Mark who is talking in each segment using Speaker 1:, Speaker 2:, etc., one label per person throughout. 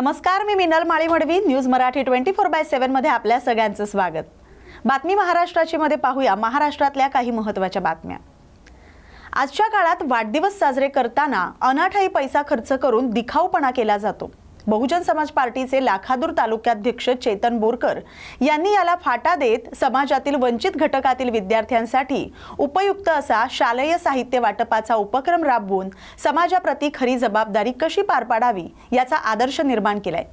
Speaker 1: नमस्कार मी Minal Mali Madvi news Marathi twenty four by सेव्हनमध्ये आपल्या सगळ्यांचं स्वागत. बातमी महाराष्ट्राची मध्ये पाहूया. महाराष्ट्रातल्या काही महत्त्वाच्या बातम्या. आजच्या काळात वाढदिवस साजरे करताना अनाठाई पैसा खर्च करून दिखाऊपणा केला जातो. बहुजन समाज पार्टीचे लाखादूर तालुक्याध्यक्ष चेतन बोरकर यांनी याला फाटा देत समाजातील वंचित घटकातील विद्यार्थ्यांसाठी उपयुक्त असा शालेय साहित्य वाटपाचा उपक्रम राबवून समाजाप्रती खरी जबाबदारी कशी पार पाडावी याचा आदर्श निर्माण केलाय.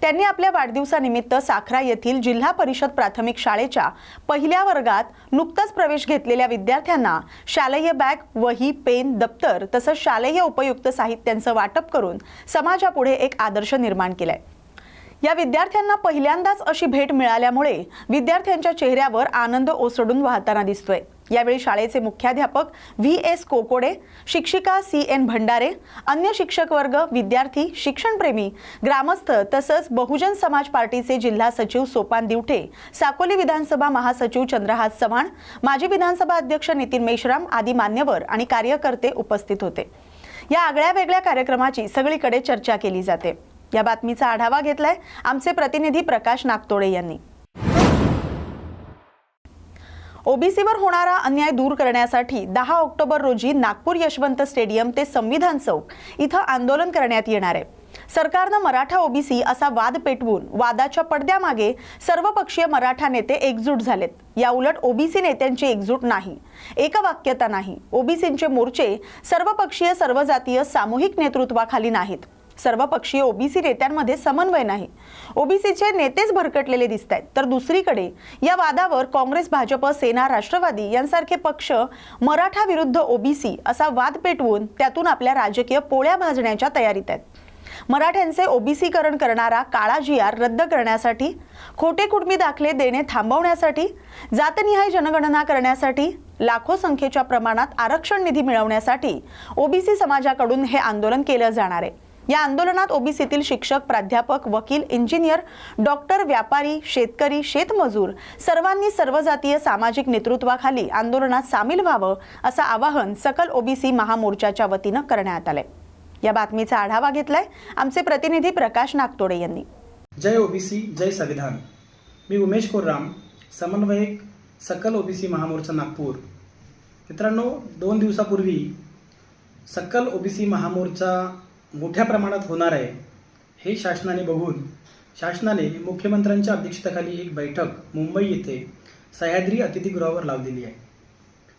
Speaker 1: त्यांनी आपल्या वाढदिवसानिमित्त साखरा येथील जिल्हा परिषद प्राथमिक शाळेच्या पहिल्या वर्गात नुकताच प्रवेश घेतलेल्या विद्यार्थ्यांना शालेय बॅग वही पेन दप्तर तसंच शालेय उपयुक्त साहित्यांचं वाटप करून समाजापुढे एक आदर्श निर्माण केलाय. या विद्यार्थ्यांना पहिल्यांदाच अशी भेट मिळाल्यामुळे विद्यार्थ्यांच्या चेहऱ्यावर आनंद ओसडून वाहताना दिसतोय. यावेळी शाळेचे मुख्याध्यापक व्ही एस कोकोडे शिक्षिका सी एन भंडारे अन्य शिक्षक वर्ग विद्यार्थी शिक्षणप्रेमी ग्रामस्थ तसंच बहुजन समाज पार्टीचे जिल्हा सचिव सोपान दिवठे साकोली विधानसभा महासचिव चंद्रहास चव्हाण माजी विधानसभा अध्यक्ष नितीन मेश्राम आदी मान्यवर आणि कार्यकर्ते उपस्थित होते. या आगळ्या वेगळ्या कार्यक्रमाची सगळीकडे चर्चा केली जाते. या बातमीचा आढावा घेतलाय आमचे प्रतिनिधी प्रकाश नागतोडे यांनी. ओबीसीवर होणारा अन्याय दूर करण्यासाठी दहा ऑक्टोबर रोजी नागपूर यशवंत स्टेडियम ते संविधान चौक इथं आंदोलन करण्यात येणार आहे. सरकारनं मराठा ओबीसी असा वाद पेटवून वादाच्या पडद्यामागे सर्वपक्षीय मराठा नेते एकजूट झालेत. या उलट ओबीसी नेत्यांची एकजूट नाही. एकवाक्यता नाही. ओबीसींचे मोर्चे सर्वपक्षीय सर्वजातीय सामूहिक नेतृत्वाखाली नाहीत. सर्वपक्षीय ओबीसी नेत्यांमध्ये समन्वय नाही. ओबीसीचे नेतेच भरकटलेले दिसत आहेत तर दुसरीकडे या वादावर काँग्रेस भाजप सेना राष्ट्रवादी यांसारखे पक्ष मराठा विरुद्ध ओबीसी असा वाद पेटवून त्यातून आपल्या राजकीय पोळ्या भाजण्याच्या तयारीत आहेत. मराठ्यांचे ओबीसीकरण करणारा काळा जी आर रद्द करण्यासाठी खोटे कुटुंबी दाखले देणे थांबवण्यासाठी जातनिहाय जनगणना करण्यासाठी लाखो संख्येच्या प्रमाणात आरक्षण निधी मिळवण्यासाठी ओबीसी समाजाकडून हे आंदोलन केलं जाणार आहे. या आंदोलनात ओबीसीतील शिक्षक प्राध्यापक वकील इंजिनियर डॉक्टर व्यापारी शेतकरी शेतमजूर सर्वांनी सर्वजातीय सामाजिक नेतृत्वाखाली आंदोलनात सामील व्हावं असं आवाहन सकल ओबीसी महामोर्चाच्या वतीनं करण्यात आलंय. या बातमीचा आढावा घेतलाय आमचे प्रतिनिधी प्रकाश नागतोडे यांनी.
Speaker 2: जय ओबीसी जय संविधान. मी उमेश कोरराम समन्वयक सकल ओबीसी महामोर्चा नागपूर. मित्रांनो दोन दिवसापूर्वी सकल ओबीसी महामोर्चा मोठ्या प्रमाणात होणार आहे हे शासनाने बघून शासनाने मुख्यमंत्र्यांच्या अध्यक्षतेखाली एक बैठक मुंबई येथे सह्याद्री अतिथीगृहावर लावलेली आहे.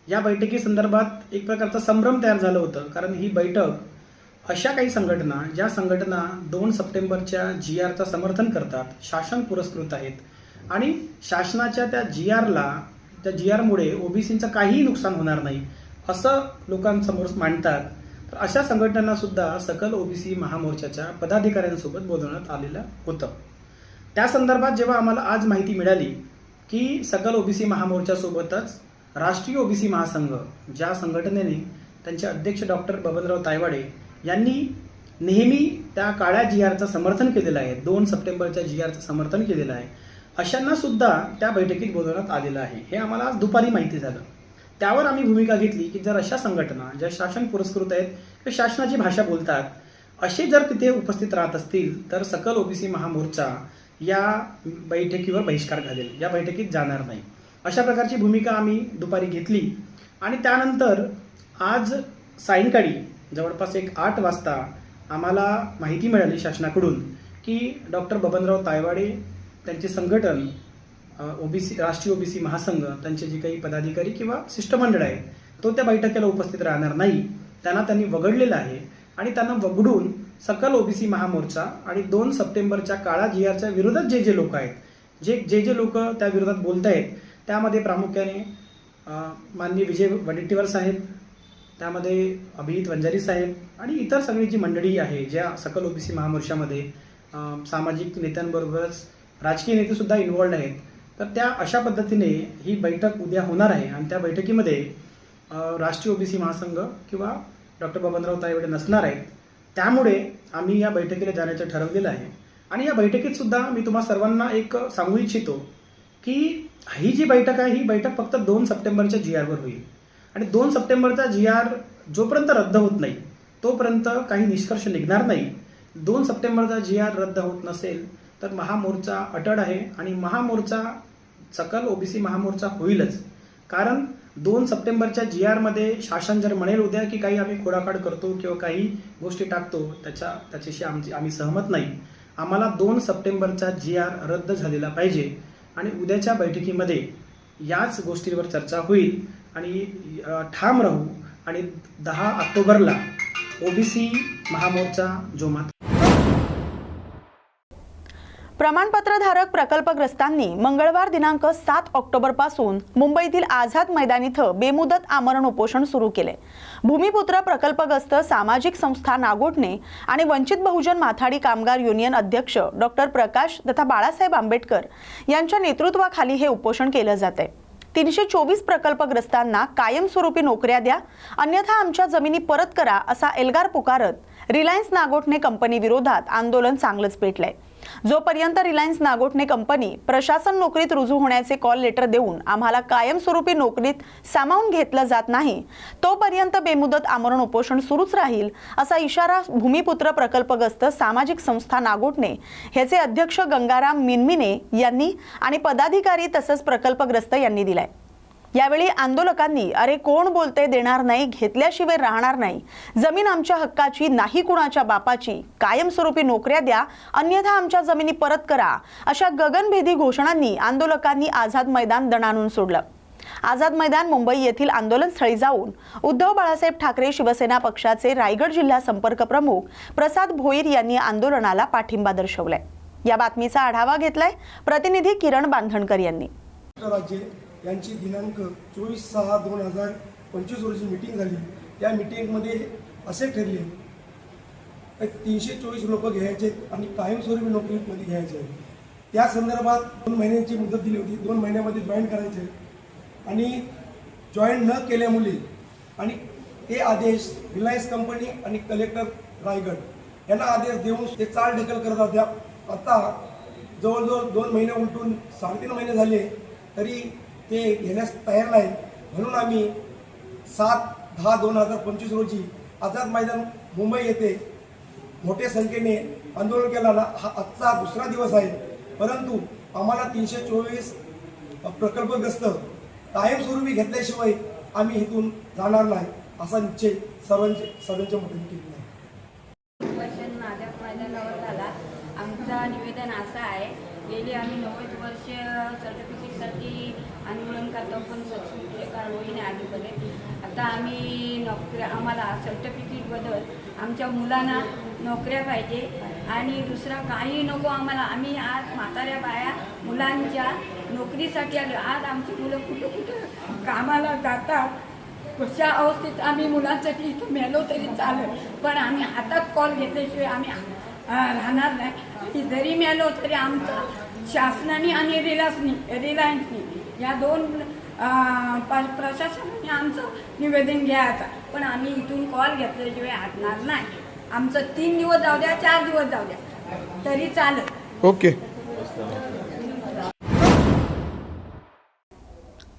Speaker 2: या बैठकीसंदर्भात एक प्रकारचा संभ्रम तयार झालं होतं कारण ही बैठक अशा काही संघटना ज्या संघटना दोन सप्टेंबरच्या जी आरचं समर्थन करतात शासन पुरस्कृत आहेत आणि शासनाच्या त्या जी आरला त्या जी आरमुळे ओबीसींचं काहीही नुकसान होणार नाही असं लोकांसमोर मांडतात तर अशा संघटनांना सुद्धा सकल ओबीसी महामोर्चाच्या पदाधिकाऱ्यांसोबत बोलवण्यात आलेलं होतं. त्या संदर्भात जेव्हा आम्हाला आज माहिती मिळाली की सकल ओबीसी महामोर्चासोबतच राष्ट्रीय ओबीसी महासंघ ज्या संघटनेने त्यांचे अध्यक्ष डॉक्टर बबनराव तायवाडे यांनी नेहमी त्या काळ्या जी आरचं समर्थन केलेलं आहे दोन सप्टेंबरच्या जी आरचं समर्थन केलेलं आहे अशांना सुद्धा त्या बैठकीत बोलवण्यात आलेलं आहे. हे आम्हाला आज दुपारी माहिती झालं. त्यावर आम्ही भूमिका घेतली की जर अशा संघटना ज्या शासन पुरस्कृत आहेत किंवा शासनाची भाषा बोलतात असे जर तिथे उपस्थित राहत असतील तर सकल ओबीसी महामोर्चा या बैठकीवर बहिष्कार घालेल. या बैठकीत जाणार नाही. अशा प्रकारची भूमिका आम्ही दुपारी घेतली आणि त्यानंतर आज सायंकाळी जवळपास एक आठ वाजता आम्हाला माहिती मिळाली शासनाकडून की डॉक्टर बबनराव तायवाडे त्यांचे संघटन ओबीसी राष्ट्रीय ओबीसी महासंघ त्यांचे जे काही पदाधिकारी किंवा शिष्टमंडळ आहे तो त्या बैठकीला उपस्थित राहणार नाही. त्यांना त्यांनी वगळलेलं आहे आणि त्यांना वगळून सकल ओबीसी महामोर्चा आणि दोन सप्टेंबरच्या काळा जी आरच्या विरोधात जे जे लोक आहेत जे जे जे लोक त्या विरोधात बोलत आहेत त्यामध्ये प्रामुख्याने माननीय विजय वडेट्टीवार साहेब त्यामध्ये अभिजित वंजारी साहेब आणि इतर सगळी जी मंडळी आहे ज्या सकल ओबीसी महामोर्चामध्ये सामाजिक नेत्यांबरोबरच राजकीय नेतेसुद्धा इन्वॉल्ड आहेत तर त्या अशा पद्धतीने ही बैठक उद्या होणार आहे. आणि त्या बैठकीमध्ये राष्ट्रीय ओबीसी महासंघ किंवा डॉक्टर बबनराव तायवडे नसणार आहेत. त्यामुळे आम्ही या बैठकीला जाण्याचं ठरवलेलं आहे. आणि या बैठकीत सुद्धा मी तुम्हा सर्वांना एक सांगू इच्छितो की ही जी बैठक आहे ही बैठक फक्त दोन सप्टेंबरच्या जी आरवर होईल. आणि दोन सप्टेंबरचा जी आर जोपर्यंत रद्द होत नाही तोपर्यंत काही निष्कर्ष निघणार नाही. दोन सप्टेंबरचा जी आर रद्द होत नसेल तर महामोर्चा अटड आहे. आणि महामोर्चा सकल ओबीसी महामोर्चा होईलच. कारण दोन सप्टेंबरच्या जी आरमध्ये शासन जर म्हणेल उद्या की काही आम्ही खोडाखाड करतो किंवा काही गोष्टी टाकतो त्याच्या त्याच्याशी आमची आम्ही सहमत नाही. आम्हाला दोन सप्टेंबरचा जी आर रद्द झालेला पाहिजे आणि उद्याच्या बैठकीमध्ये याच गोष्टींवर चर्चा होईल. आणि ठाम राहू आणि दहा ऑक्टोबरला ओबीसी महामोर्चा जोमात
Speaker 1: प्रमाणपत्रधारक प्रकल्पग्रस्तांनी मंगळवार दिनांक सात ऑक्टोबरपासून मुंबईतील आझाद मैदान इथं बेमुदत आमरण उपोषण सुरू केले. भूमिपुत्र प्रकल्पग्रस्त सामाजिक संस्था नागोटणे आणि वंचित बहुजन माथाडी कामगार युनियन अध्यक्ष डॉक्टर प्रकाश तथा बाळासाहेब आंबेडकर यांच्या नेतृत्वाखाली हे उपोषण केलं जात आहे तीनशे चोवीस प्रकल्पग्रस्तांना कायमस्वरूपी नोकऱ्या द्या अन्यथा आमच्या जमिनी परत करा असा एल्गार पुकारत रिलायन्स नागोठणे कंपनीविरोधात आंदोलन चांगलंच पेटलंय. जोपर्यंत रिलायन्स नागोठणे कंपनी प्रशासन नोकरीत रुजू होण्याचे कॉल लेटर देऊन आम्हाला कायमस्वरूपी नोकरीत सामावून घेतलं जात नाही तोपर्यंत बेमुदत आमरण उपोषण सुरूच राहील असा इशारा भूमिपुत्र प्रकल्पग्रस्त सामाजिक संस्था नागोठणे ह्याचे अध्यक्ष गंगाराम मिनमिने यांनी आणि पदाधिकारी तसंच प्रकल्पग्रस्त यांनी दिलाय. यावेळी आंदोलकांनी अरे कोण बोलते देणार नाही घेतल्याशिवाय राहणार नाही. जमीन आमच्या हक्काची नाही कुणाच्या बापाची. कायमस्वरूपी नोकऱ्या द्या अन्यथा आमच्या जमिनी परत करा. अशा गगनभेदी घोषणांनी आंदोलकांनी आझाद मैदान दणाणून सोडलं. आझाद मैदान मुंबई येथील आंदोलनस्थळी जाऊन उद्धव बाळासाहेब ठाकरे शिवसेना पक्षाचे रायगड जिल्हा संपर्क प्रमुख प्रसाद भोईर यांनी आंदोलनाला पाठिंबा दर्शवलाय. या बातमीचा आढावा घेतलाय प्रतिनिधी किरण बांधणकर यांनी.
Speaker 3: यांची दिनांक चोवीस सहा दोन हजार पंचवीस रोजी मिटिंग झाली. त्या मिटिंगमध्ये असे ठरले. तीनशे चोवीस लोक घ्यायचे आणि कायमस्वरूपी नोकरीमध्ये घ्यायचे. त्या संदर्भात दोन महिन्यांची मुदत दिली होती. दोन महिन्यामध्ये जॉईन करायचे. आणि जॉईन न केल्यामुळे आणि ते आदेश रिलायन्स कंपनी आणि कलेक्टर रायगड यांना आदेश देऊन ते चाल ढकल करत होत्या. आता जवळजवळ दोन महिने उलटून साडेतीन महिने झाले तरी ते घेण्यास तयार नाही. म्हणून आम्ही सात दहा दोन हजार पंचवीस रोजी आझाद मैदान मुंबई येथे मोठ्या संख्येने आंदोलन केला हा आजचा दुसरा दिवस आहे. परंतु आम्हाला तीनशे चोवीस प्रकल्पग्रस्त कायमस्वरूपी घेतल्याशिवाय आम्ही इथून जाणार नाही असा निश्चय सर्वांचे सर्वांच्या मते केलेला आहे.
Speaker 4: वर्षांनी झाला. निवेदन असं आहे गेली आम्ही नव्वद वर्ष सर्टिफिकेटसाठी आंदोलन करतो पण सक्सेसफुल कारवाई नाही आली बघे आता आम्ही नोकऱ्या आम्हाला सर्टिफिकेट बदल आमच्या मुलांना नोकऱ्या पाहिजे. आणि दुसरा काही नको आम्हाला. आम्ही आज म्हाताऱ्या बाया मुलांच्या नोकरीसाठी आलो. आज आमची मुलं कुठं कुठं कामाला जातात? कशा अवस्थेत आम्ही मुलांसाठी इथं मेलो तरी चालेल. पण आम्ही हातात कॉल घेतल्याशिवाय आम्ही राहणार नाही. जरी मेलो तरी आमचा शासनाने आणि रिलायन्सनी रिलायन्सनी या दोन प्रशासनाने आमचं निवेदन घ्यायचं पण आम्ही इथून कॉल घेतल्याशिवाय हटणार नाही. आमचं तीन दिवस जाऊ द्या चार दिवस जाऊ द्या. तरी चालेल.
Speaker 3: ओके.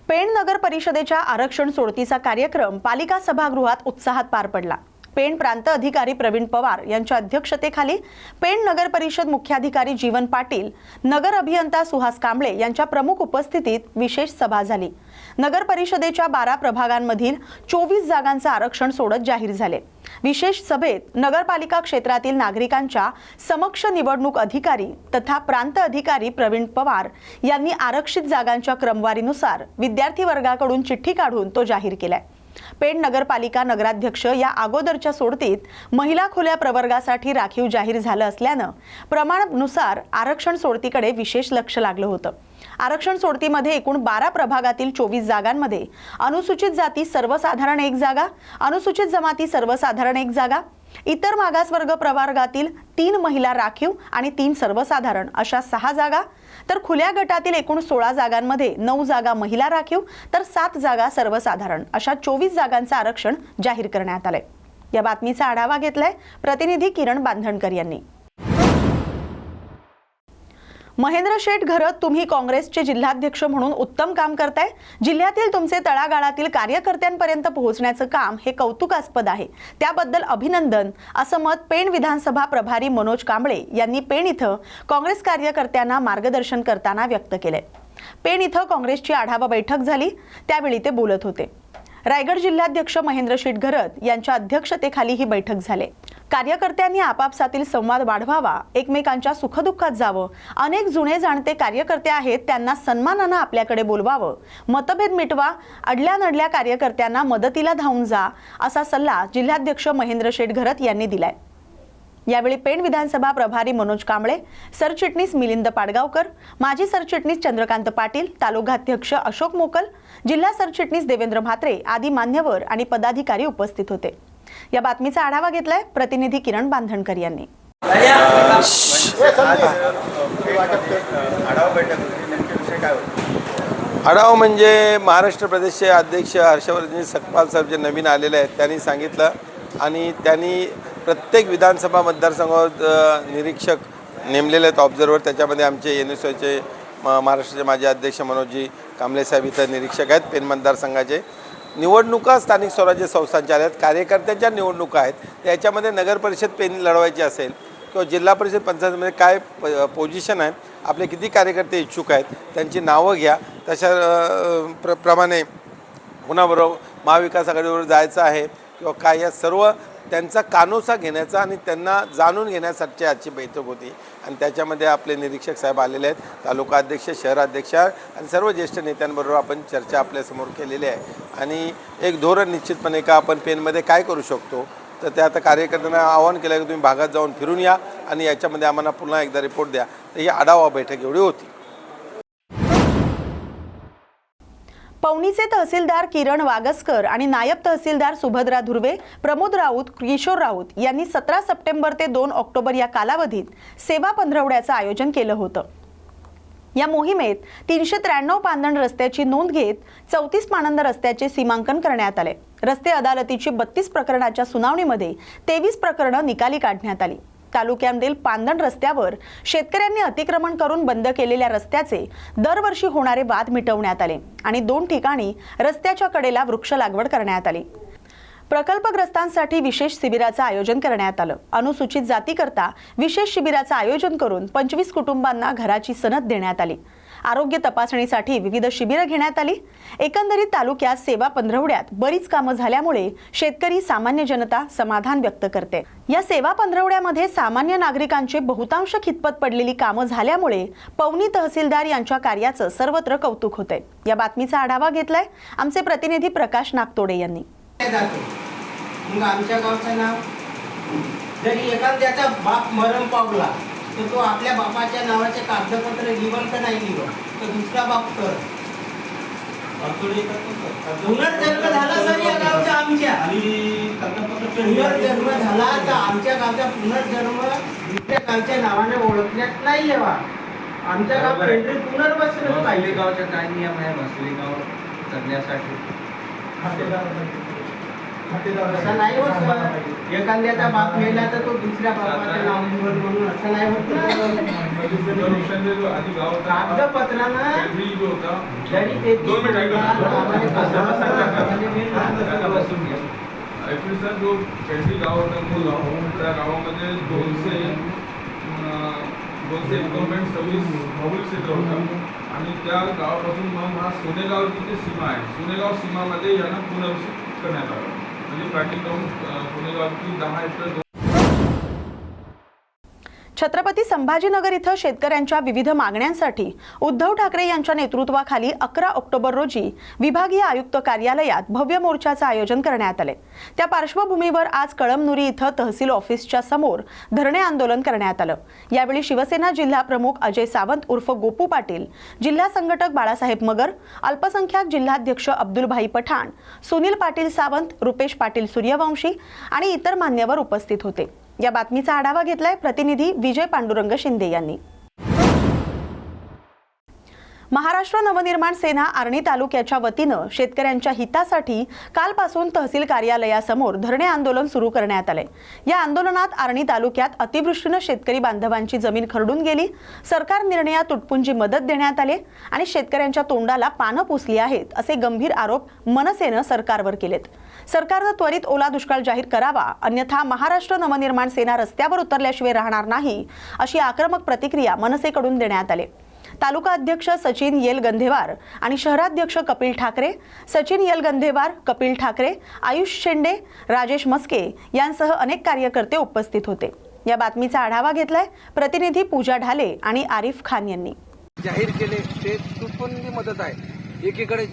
Speaker 1: पेण नगर परिषदेच्या आरक्षण सोडतीचा कार्यक्रम पालिका सभागृहात उत्साहात पार पडला. पेण प्रांत अधिकारी प्रवीण पवार यांच्या अध्यक्षतेखाली पेण नगर परिषद मुख्याधिकारी जीवन पाटील नगर अभियंता सुहास कांबळे यांच्या प्रमुख उपस्थितीत विशेष सभा झाली. नगर परिषदेच्या बारा प्रभागांमधील चोवीस जागांचं आरक्षण सोडत जाहीर झाले. विशेष सभेत नगरपालिका क्षेत्रातील नागरिकांच्या समक्ष निवडणूक अधिकारी तथा प्रांत अधिकारी प्रवीण पवार यांनी आरक्षित जागांच्या क्रमवारीनुसार विद्यार्थी वर्गाकडून चिठ्ठी काढून तो जाहीर केलाय. पेण नगरपालिका नगराध्यक्ष या अगोदरच्या सोडतीत महिला खुल्या प्रवर्गासाठी राखीव जाहीर झालं असल्यानं प्रमाणानुसार आरक्षण सोडतीकडे विशेष लक्ष लागलं होतं. आरक्षण सोडतीमध्ये एकूण बारा प्रभागातील चोवीस जागांमध्ये अनुसूचित जाती सर्वसाधारण एक जागा अनुसूचित जमाती सर्वसाधारण एक जागा इतर मागासवर्ग प्रवर्गातील तीन महिला राखीव आणि तीन सर्वसाधारण अशा सहा जागा. तर खुल्या गटातील एकूण सोळा जागांमध्ये नऊ जागा महिला राखीव तर सात जागा सर्वसाधारण अशा चोवीस जागांचं आरक्षण जाहीर करण्यात आलंय. या बातमीचा आढावा घेतलाय प्रतिनिधी किरण बांधणकर यांनी. महेंद्र शेठ घरत तुम्ही काँग्रेसचे जिल्हाध्यक्ष म्हणून उत्तम काम करताय. जिल्ह्यातील तुमचे तळागाळातील कार्यकर्त्यांपर्यंत पोहोचण्याचं काम हे कौतुकास्पद आहे. त्याबद्दल अभिनंदन. असं मत पेण विधानसभा प्रभारी मनोज कांबळे यांनी पेण इथं काँग्रेस कार्यकर्त्यांना मार्गदर्शन करताना व्यक्त केलंय. पेण इथं काँग्रेसची आढावा बैठक झाली. त्यावेळी ते बोलत होते. रायगड जिल्हाध्यक्ष महेंद्र शिटघरत घरत यांच्या अध्यक्षतेखाली ही बैठक झाली. कार्यकर्त्यांनी आपापसातील संवाद वाढवावा एकमेकांच्या सुखदुःखात जावं. अनेक जुने जाणते कार्यकर्ते आहेत त्यांना सन्मानानं आपल्याकडे बोलवावं. मतभेद मिटवा अडल्या नडल्या कार्यकर्त्यांना मदतीला धावून जा असा सल्ला जिल्हाध्यक्ष महेंद्र शेठ घरत यांनी दिलाय. यावेळी पेण विधानसभा प्रभारी मनोज कांबळे सरचिटणीस मिलिंद पाडगावकर माजी सरचिटणीस चंद्रकांत पाटील तालुकाध्यक्ष अशोक मोकल जिल्हा सरचिटणीस देवेंद्र म्हात्रे आदी मान्यवर आणि पदाधिकारी उपस्थित होते. या बातमीचा आढावा घेतलाय प्रतिनिधी किरण बांधणकर यांनी.
Speaker 5: आढावा म्हणजे महाराष्ट्र प्रदेशचे अध्यक्ष हर्षवर्धन सकपाल साहेब जे नवीन आलेले आहेत त्यांनी सांगितलं आणि त्यांनी प्रत्येक विधानसभा मतदारसंघावर निरीक्षक नेमलेले आहेत ऑब्झर्वर त्याच्यामध्ये आमचे एन एस ओचे महाराष्ट्राचे माजी अध्यक्ष मनोजी कांबळे साहेब इथं निरीक्षक आहेत पेन मतदारसंघाचे. निवडणुका स्थानिक स्वराज्य संस्थांच्या आल्या आहेत. कार्यकर्त्यांच्या निवडणुका आहेत. त्याच्यामध्ये नगर परिषद पेन लढवायची असेल किंवा जिल्हा परिषद पंचायतमध्ये काय प पोझिशन आहे आपले किती कार्यकर्ते इच्छुक आहेत त्यांची नावं घ्या. तशा प्र प्रमाणे कुणाबरोबर महाविकास आघाडीवर जायचं आहे किंवा काय या सर्व त्यांचा कानोसा घेण्याचा आणि त्यांना जाणून घेण्यासाठी आजची बैठक होती. आणि त्याच्यामध्ये आपले निरीक्षक साहेब आलेले आहेत. तालुका अध्यक्ष शहराध्यक्ष आणि सर्व ज्येष्ठ नेत्यांबरोबर आपण चर्चा आपल्यासमोर केलेली आहे. आणि एक धोरण निश्चितपणे का आपण पेनमध्ये काय करू शकतो तर ते आता कार्यकर्त्यांना आवाहन केलं की तुम्ही भागात जाऊन फिरून या आणि याच्यामध्ये आम्हाला पुन्हा एकदा रिपोर्ट द्या. तर ही आढावा बैठक एवढी होती.
Speaker 1: पवनीचे तहसीलदार किरण वागसकर आणि नायब तहसीलदार सुभद्रा धुर्वे प्रमोद राऊत किशोर राऊत यांनी सतरा सप्टेंबर ते दोन ऑक्टोबर या कालावधीत सेवा पंधरवड्याचं आयोजन केलं होतं. या मोहिमेत तीनशे त्र्याण्णव पांदण रस्त्याची नोंद घेत चौतीस पाणंद रस्त्याचे सीमांकन करण्यात आले. रस्ते अदालतीची बत्तीस प्रकरणाच्या सुनावणीमध्ये तेवीस प्रकरणं निकाली काढण्यात आली. तालुक्यामधील पांदण रस्त्यावर शेतकऱ्यांनी अतिक्रमण करून बंद केलेल्या रस्त्याचे दरवर्षी होणारे वाद मिटवण्यात आले आणि दोन ठिकाणी रस्त्याच्या कडेला वृक्ष लागवड करण्यात आली. प्रकल्पग्रस्तांसाठी विशेष शिबिराचं आयोजन करण्यात आलं. अनुसूचित जातीकरता विशेष शिबिराचं आयोजन करून पंचवीस कुटुंबांना घराची सनद देण्यात आली. आरोग्य तपासणीसाठी विविध शिबिरं घेण्यात आली. एकंदरीत तालुक्यात सेवा पंधरवड्यात बरीच कामं झाल्यामुळे शेतकरी सामान्य जनता समाधान व्यक्त करते. या सेवा पंधरवड्यामध्ये सामान्य नागरिकांचे बहुतांश खितपत पडलेली कामं झाल्यामुळे पवनी तहसीलदार यांच्या कार्याचं सर्वत्र कौतुक होतंय. या बातमीचा आढावा घेतलाय आमचे प्रतिनिधी प्रकाश नागतोडे यांनी.
Speaker 6: मग आमच्या गावचं नाव जरी एखाद्याचा बाप मरण पावला तर तो आपल्या बापाच्या नावाचे कागदपत्र लिवल का नाही लिवल तर दुसरा बाप कर. पुनर्जन्म झाला सर या गावचा आमच्या. पुनर्जन्म झाला. तर आमच्या गावचा पुनर्जन्म दुसऱ्या गावच्या नावाने ओळखण्यात नाही यावा. आमच्या गाव पेंढरी पुनर्वसन पाहिजे.
Speaker 7: गावचा काय नियम आहे मसली गाव करण्यासाठी
Speaker 6: असं नाही होत सर. एखाद्याचा बाप मेला तर तो दुसऱ्या बापाचं नाव निवड म्हणून असं नाही होत. कागदपत्रानं जरी ते
Speaker 8: सर जो पेंडी गाव होता गाव त्या गावामध्ये दोनशे दोनशे एकोणसाठ सव्वीस भौगोलिक क्षेत्र होतं. आणि त्या गावापासून मग हा सोनेगाव जी सीमा आहे सोनेगाव सीमामध्ये यांना पुनर्वसित करण्यात आलं. म्हणजे पाटील गाव अं, सोनेगावची दहा हेक्टर
Speaker 1: छत्रपती संभाजीनगर इथं शेतकऱ्यांच्या विविध मागण्यांसाठी उद्धव ठाकरे यांच्या नेतृत्वाखाली अकरा ऑक्टोबर रोजी विभागीय आयुक्त कार्यालयात भव्य मोर्चाचं आयोजन करण्यात आले. त्या पार्श्वभूमीवर आज कळमनुरी इथं तहसील ऑफिसच्या समोर धरणे आंदोलन करण्यात आलं. यावेळी शिवसेना जिल्हा प्रमुख अजय सावंत उर्फ गोपू पाटील जिल्हा संघटक बाळासाहेब मगर अल्पसंख्याक जिल्हाध्यक्ष अब्दुलभाई पठाण सुनील पाटील सावंत रुपेश पाटील सूर्यवंशी आणि इतर मान्यवर उपस्थित होते. या बातमीचा आढावा घेतलाय प्रतिनिधी विजय पांडुरंग शिंदे यांनी. महाराष्ट्र नवनिर्माण सेना आर्णी तालुक्याच्या वतीनं शेतकऱ्यांच्या हितासाठी कालपासून तहसील कार्यालयासमोर धरणे आंदोलन सुरू करण्यात आले या आंदोलनात आर्णी तालुक्यात अतिवृष्टीनं शेतकरी बांधवांची जमीन खरडून गेली. सरकार निर्णयात तुटपुंजी मदत देण्यात आली आणि शेतकऱ्यांच्या तोंडाला पानं पुसली आहेत असे गंभीर आरोप मनसेनं सरकारवर केलेत. सरकारनं त्वरित ओला दुष्काळ जाहीर करावा अन्यथा महाराष्ट्र नवनिर्माण सेना रस्त्यावर उतरल्याशिवाय राहणार नाही अशी आक्रमक प्रतिक्रिया मनसेकडून देण्यात आली. तालुका अध्यक्ष सचिन येल गंधेवार आणि शहराध्यक्ष कपिल ठाकरे सचिन येल गंधेवार कपिल ठाकरे आयुष शेंडे राजेश मस्के यांसह अनेक कार्यकर्ते उपस्थित होते. या बातमीचा आढावा घेतलाय प्रतिनिधी पूजा ढाले आणि आरिफ खान यांनी.
Speaker 9: जाहीर केले ते तुटपुंजी मदत आहे. एकीकडे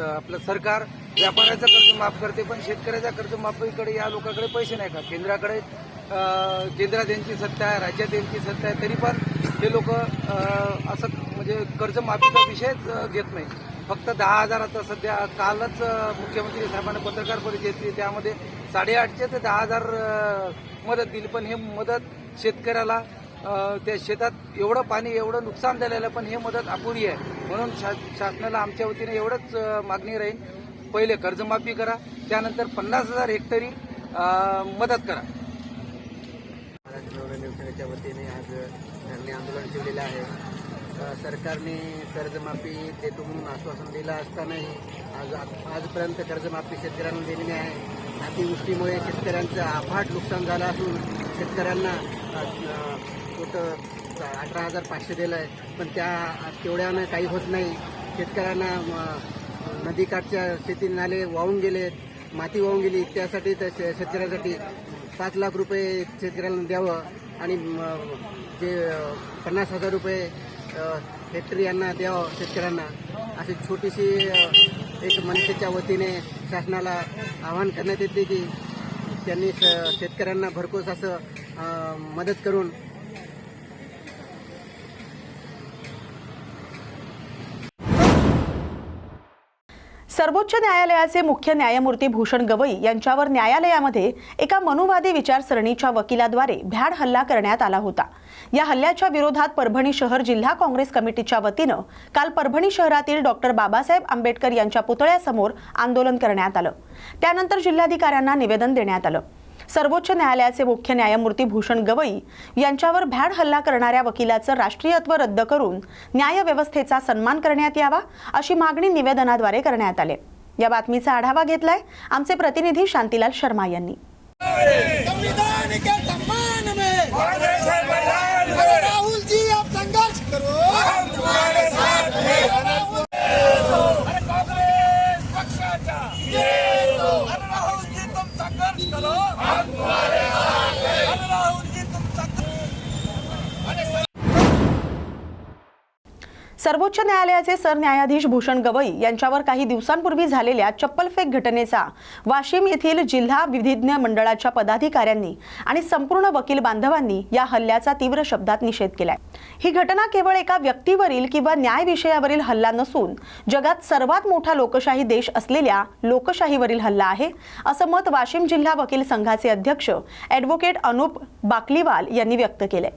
Speaker 9: आपलं सरकार व्यापाऱ्याचं कर्ज माफ करते पण शेतकऱ्याच्या कर्ज माफीकडे या लोकांकडे पैसे नाही का? केंद्राकडे केंद्रात यांची सत्ता आहे राज्यात यांची सत्ता आहे तरी पण हे लोक असं म्हणजे कर्जमाफीचा विषयच घेत नाही. फक्त दहा हजार आता सध्या कालच मुख्यमंत्री साहेबांना पत्रकार परिषद दिली त्यामध्ये साडेआठशे ते दहा हजार मदत दिली. पण हे मदत शेतकऱ्याला त्या शेतात एवढं पाणी एवढं नुकसान झालेलं पण हे मदत अपुरी आहे. म्हणून शा शासनाला आमच्या वतीने एवढंच मागणी राहील. पहिले कर्जमाफी करा त्यानंतर पन्नास हजार हेक्टरी मदत करा.
Speaker 6: महाराष्ट्र वतीने आज धरणे आंदोलन ठेवलेलं आहे. सरकारने कर्जमाफी देतो म्हणून आश्वासन दिलं असतानाही आज आजपर्यंत कर्जमाफी शेतकऱ्यांना दिलेली आहे. अतिवृष्टीमुळे शेतकऱ्यांचं अफाट नुकसान झालं असून शेतकऱ्यांना कुठं अठरा हजार पाचशे दिलं आहे पण त्या तेवढ्यानं काही होत नाही. शेतकऱ्यांना नदीकाठच्या शेती नाले वाहून गेले माती वाहून गेली त्यासाठी त्या शे- शेतकऱ्यासाठी पाच लाख रुपये शेतकऱ्याला द्यावं आणि जे पन्नास हजार रुपये हेक्टरी यांना द्यावं शेतकऱ्यांना. अशी छोटीशी एक मनसेच्या वतीने शासनाला आवाहन करण्यात येते की त्यांनी शेतकऱ्यांना भरपूर असं मदत करून
Speaker 1: सर्वोच्च न्यायालयाचे मुख्य न्यायमूर्ती भूषण गवई यांच्यावर न्यायालयामध्ये एका मनुवादी विचारसरणीच्या वकिलाद्वारे भ्याड हल्ला करण्यात आला होता. या हल्ल्याच्या विरोधात परभणी शहर जिल्हा काँग्रेस कमिटीच्या वतीनं काल परभणी शहरातील डॉक्टर बाबासाहेब आंबेडकर यांच्या पुतळ्यासमोर आंदोलन करण्यात आलं. त्यानंतर जिल्हाधिकाऱ्यांना निवेदन देण्यात आलं. सर्वोच्च न्यायालयाचे मुख्य न्यायमूर्ती भूषण गवई यांच्यावर भ्याड हल्ला करणाऱ्या वकिलाचं राष्ट्रीयत्व रद्द करून न्यायव्यवस्थेचा सन्मान करण्यात यावा अशी मागणी निवेदनाद्वारे करण्यात आले. या बातमीचा आढावा घेतलाय आमचे प्रतिनिधी शांतीलाल शर्मा यांनी.
Speaker 10: संविधान
Speaker 1: सर्वोच्च न्यायालयाचे सरन्यायाधीश भूषण गवई यांच्यावर काही दिवसांपूर्वी झालेल्या चप्पलफेक घटनेचा वाशिम येथील जिल्हा विधिज्ञ मंडळाच्या पदाधिकाऱ्यांनी आणि संपूर्ण वकील बांधवांनी या हल्ल्याचा तीव्र शब्दात निषेध केलाय. ही घटना केवळ एका व्यक्तीवरील किंवा न्याय विषयावरील हल्ला नसून जगात सर्वात मोठा लोकशाही देश असलेल्या लोकशाहीवरील हल्ला आहे असं मत वाशिम जिल्हा वकील संघाचे अध्यक्ष ॲडव्होकेट अनुप बाकलीवाल यांनी व्यक्त केलंय.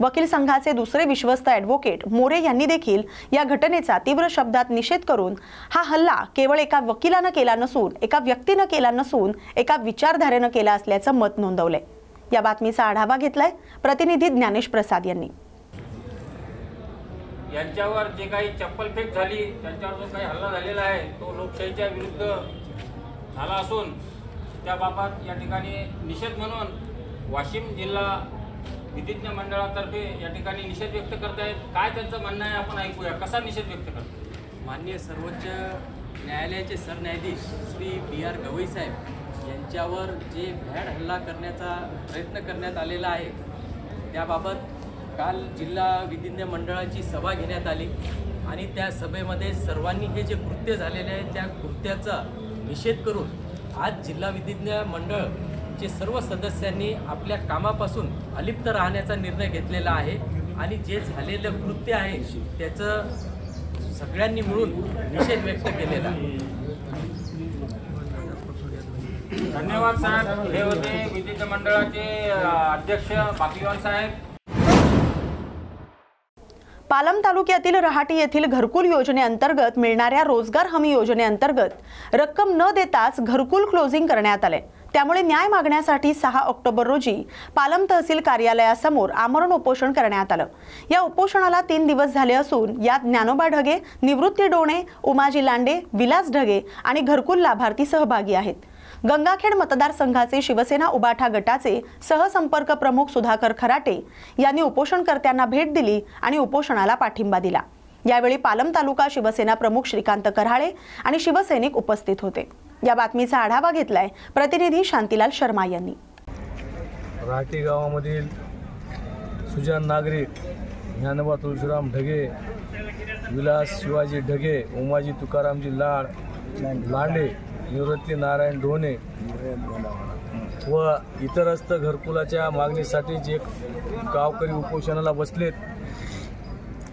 Speaker 1: वकील संघाचे दुसरे विश्वस्त ॲडव्होकेट मोरे यांनी देखील या घटनेचा तीव्र शब्दात निषेध करून हा हल्ला केवळ एका वकिलानं केला नसून एका व्यक्तीनं केला नसून एका विचारधारेनं केला असल्याचं मत नोंदवलंय. या बातमीचा आढावा घेतलाय प्रतिनिधी ज्ञानेश प्रसाद यांनी.
Speaker 11: यांच्यावर जे काही चप्पल फेक झाली त्यांच्यावर जो काही हल्ला झालेला आहे तो लोकशाहीच्या विरुद्ध झाला असून त्याबाबत या ठिकाणी निषेध म्हणून वाशिम जिल्हा विधिज्ञ मंडळातर्फे या ठिकाणी निषेध व्यक्त करतायत. काय त्यांचं म्हणणं आहे आपण ऐकूया. कसा निषेध व्यक्त करतो
Speaker 12: माननीय सर्वोच्च न्यायालयाचे सरन्यायाधीश श्री बी आर गवई साहेब यांच्यावर जे भ्याड हल्ला करण्याचा प्रयत्न करण्यात आलेला आहे त्याबाबत काल जिल्हा विधिज्ञ मंडळाची सभा घेण्यात आली आणि त्या सभेमध्ये सर्वांनी हे जे कृत्य झालेले आहे त्या कृत्याचा निषेध करून आज जिल्हा विधिज्ञ मंडळ मंडळचे सर्व सदस्यांनी आपल्या कामापासून अलिप्त राहण्याचा निर्णय घेतलेला आहे. आणि जे झालेलं कृत्य आहे त्याचं सगळ्यांनी मिळून निषेध व्यक्त केलेला
Speaker 11: धन्यवाद साहेब. हे होते विधिज्ञ मंडळाचे अध्यक्ष बाकीवान साहेब.
Speaker 1: पालम तालुक्यातील रहाटी येथील घरकुल योजनेअंतर्गत मिळणाऱ्या रोजगार हमी योजनेअंतर्गत रक्कम न देताच घरकुल क्लोजिंग करण्यात आले. त्यामुळे न्याय मागण्यासाठी सहा ऑक्टोबर रोजी पालम तहसील कार्यालयासमोर आमरण उपोषण करण्यात आलं. या उपोषणाला तीन दिवस झाले असून यात ज्ञानोबा ढगे निवृत्ती डोणे उमाजी लांडे विलास ढगे आणि घरकुल लाभार्थी सहभागी आहेत. गंगाखेड मतदारसंघाचे शिवसेना उबाठा गटाचे सहसंपर्क प्रमुख सुधाकर खराटे यांनी उपोषणकर्त्यांना भेट दिली आणि उपोषणाला पाठिंबा दिला. यावेळी पालम तालुका शिवसेना प्रमुख श्रीकांत कराळे आणि शिवसैनिक उपस्थित होते. या बातमीचा आढावा घेतलाय प्रतिनिधी शांतीलाल शर्मा यांनी.
Speaker 13: राहटी गावामधील सुजान नागरिक ज्ञानोबा तुळशीराम ढगे विलास शिवाजी ढगे उमाजी तुकारामजी लाड लांडे निवृत्ती नारायण ढोणे व इतरस्त घरकुलाच्या मागणीसाठी जे गावकरी उपोषणाला बसलेत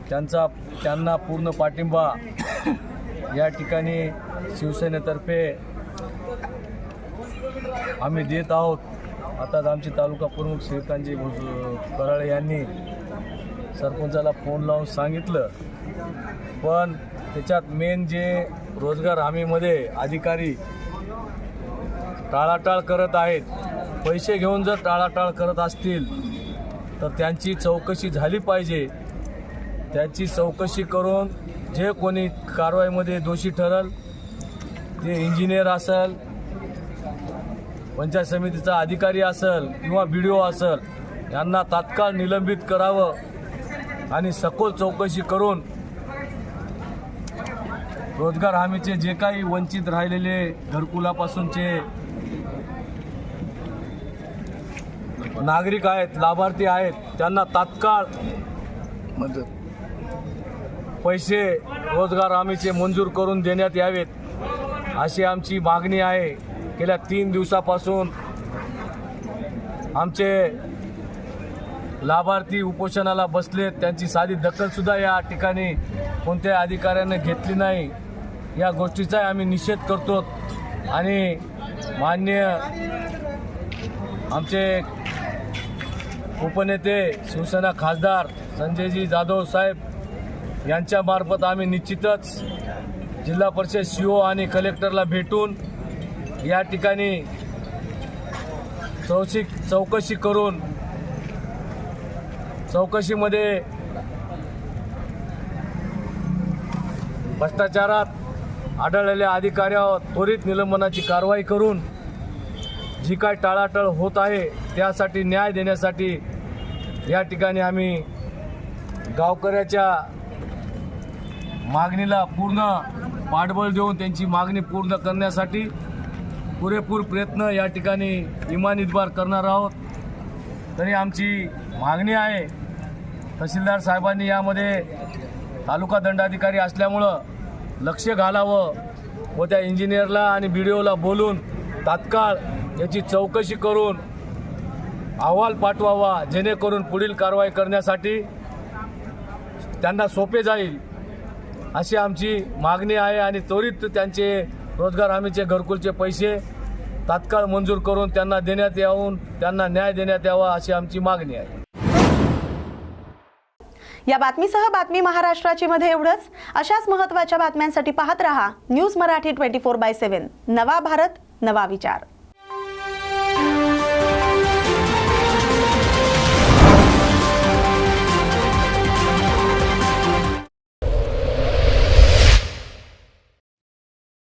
Speaker 13: त्यांचा त्यांना पूर्ण पाठिंबा या ठिकाणी शिवसेनेतर्फे आम्ही देत आहोत. आता आमचे तालुका प्रमुख श्रीकांतजी भुज- कराळे यांनी सरपंचाला फोन लावून सांगितलं. पण त्याच्यात मेन जे रोजगार हमीमध्ये अधिकारी टाळाटाळ करत आहेत. पैसे घेऊन जर टाळाटाळ करत असतील तर त्यांची चौकशी झाली पाहिजे. त्याची चौकशी करून जे कोणी कारवाईमध्ये दोषी ठरल जे इंजिनियर असेल पंचायत समितीचा अधिकारी असेल किंवा बी डी ओ असेल यांना तात्काळ निलंबित करावं आणि सखोल चौकशी करून रोजगार हमीचे जे काही वंचित राहिलेले घरकुलापासूनचे नागरिक आहेत लाभार्थी आहेत त्यांना तात्काळ पैसे रोजगार हमीचे मंजूर करून देण्यात यावेत. अशी आमची मागणी आहे. गेल्या तीन दिवसापासून आमचे लाभार्थी उपोषणाला बसलेत. त्यांची साधी दखलसुद्धा या ठिकाणी कोणत्याही अधिकाऱ्याने घेतली नाही. या गोष्टीचा आम्ही निषेध करतो. आणि मान्य आमचे उपनेते शिवसेना खासदार संजयजी जाधव साहेब यांच्यामार्फत आम्ही निश्चितच जिल्हा परिषद सी ओ आणि कलेक्टरला भेटून या ठिकाणी चौशी चौकशी करून चौकशीमध्ये भ्रष्टाचारात आढळलेल्या अधिकाऱ्यावर त्वरित निलंबनाची कारवाई करून जी काय टाळाटाळ होत आहे त्यासाठी न्याय देण्यासाठी या ठिकाणी आम्ही गावकऱ्याच्या मागणीला पूर्ण पाठबळ देऊन त्यांची मागणी पूर्ण करण्यासाठी पुरेपूर प्रयत्न या ठिकाणी इमानितबार करणार आहोत. तरी आमची मागणी आहे तहसीलदार साहेबांनी यामध्ये तालुका दंडाधिकारी असल्यामुळं लक्ष घालावं व त्या इंजिनियरला आणि बी डी ओला बोलून तात्काळ याची चौकशी करून अहवाल पाठवावा जेणेकरून पुढील कारवाई करण्यासाठी त्यांना सोपे जाईल. अशी आमची मागणी आहे आणि त्वरित त्यांचे रोजगार हमीचे घरकुलचे पैसे तात्काळ मंजूर करून त्यांना देण्यात यावून त्यांना न्याय देण्यात यावा अशी आमची मागणी आहे.
Speaker 1: या बातमीसह बातमी महाराष्ट्राची मध्ये एवढंच. अशाच महत्त्वाच्या बातम्यांसाठी पाहत रहा news Marathi twenty four by seven. नवा भारत नवा विचार.